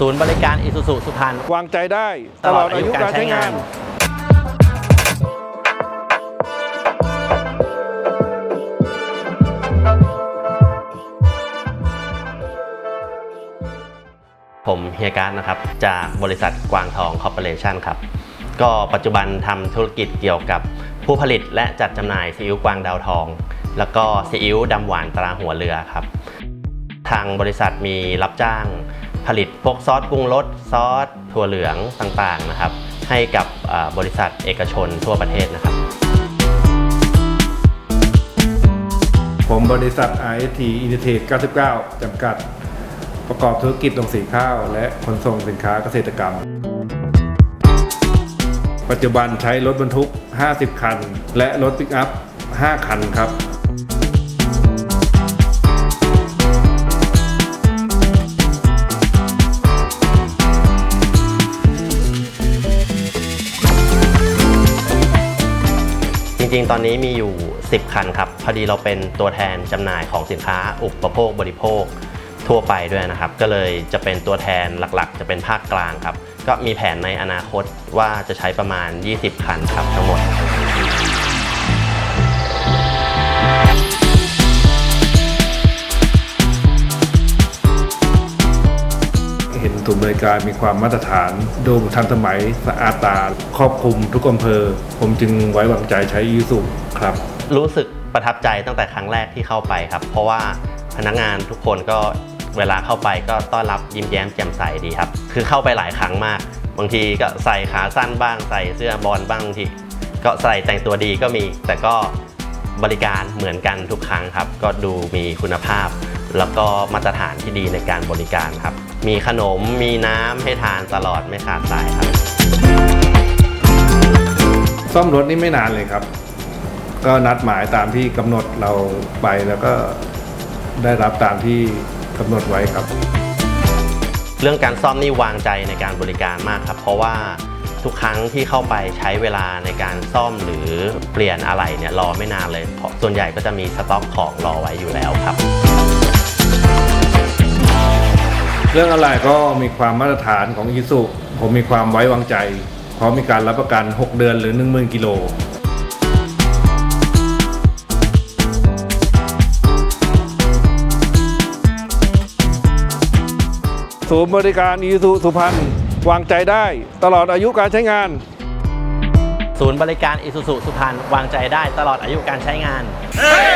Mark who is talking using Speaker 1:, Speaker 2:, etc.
Speaker 1: ศูนย์บริการอิสุสุสุพรรณ
Speaker 2: วางใจได้ ตลอดอายุการใช้งาน
Speaker 1: ผมเฮียการดนะครับ จากบริษัทกวางทองคอร์ปอเรชันครับ ก็ปัจจุบันทำธุรกิจเกี่ยวกับผู้ผลิตและจัดจำหน่ายซีอิ๊วกวางดาวทอง แล้วก็ซีอิ๊วดำหวานตราหัวเรือครับ ทางบริษัทมีรับจ้าง ผลิตพวกซอสปรุงรสซอสถั่วเหลืองต่างๆนะครับ ให้กับบริษัทเอกชนทั่วประเทศนะครับ
Speaker 2: ผมบริษัท IST i n t e r 99 จำกัด ประกอบธุรกิจโรงสีข้าว และขนส่งสินค้าเกษตรกรรม ปัจจุบันใช้รถบรรทุก 50 คัน และรถปิกอัพ 5 คันครับ
Speaker 1: ริงๆ ตอนนี้มีอยู่ 10 คันครับ พอดีเราเป็นตัวแทนจำหน่ายของสินค้าอุปโภคบริโภคทั่วไปด้วยนะครับ ก็เลยจะเป็นตัวแทนหลักๆ จะเป็นภาคกลางครับ ก็มีแผนในอนาคตว่าจะใช้ประมาณ 20 คันครับทั้งหมด
Speaker 2: เห็นศูนย์บริการมีความมาตรฐานดูทันสมัยสะอาดตาครอบคลุมทุกอำเภอ ผมจึงไว้วางใจใช้ยูสุครับ
Speaker 1: รู้สึกประทับใจตั้งแต่ครั้งแรกที่เข้าไปครับ เพราะว่าพนักงานทุกคนก็เวลาเข้าไปก็ต้อนรับยิ้มแย้มแจ่มใสดีครับ คือเข้าไปหลายครั้งมาก บางทีก็ใส่ขาสั้นบ้างใส่เสื้อบอลบ้างบางทีก็ใส่แต่งตัวดีก็มี แต่ก็บริการเหมือนกันทุกครั้งครับ ก็ดูมีคุณภาพ แล้วก็มาตรฐานที่ดีในการบริการครับ มีขนมมีน้ำให้ทานตลอดไม่ขาดสายครับ
Speaker 2: ซ่อมรถนี่ไม่นานเลยครับ ก็นัดหมายตามที่กำหนดเราไปแล้วก็ได้รับตามที่กำหนดไว้ครับ
Speaker 1: เรื่องการซ่อมนี่วางใจในการบริการมากครับ เพราะว่าทุกครั้งที่เข้าไปใช้เวลาในการซ่อมหรือเปลี่ยนอะไรเนี่ยรอไม่นานเลย เพราะส่วนใหญ่ก็จะมีสต็อกของรอไว้อยู่แล้วครับ
Speaker 2: เรื่องอะไรก็มีความมาตรฐานของอิสุผมมีความไว้วางใจ เพราะมีการรับประกัน 6 เดือนหรือ 10,000กิโลศูนย์บริการอิสุสุพรรณวางใจได้ ตลอดอายุการใช้งาน
Speaker 1: ศูนย์บริการอิสุสุสุพรรณวางใจได้ตลอดอายุการใช้งาน
Speaker 3: Hey!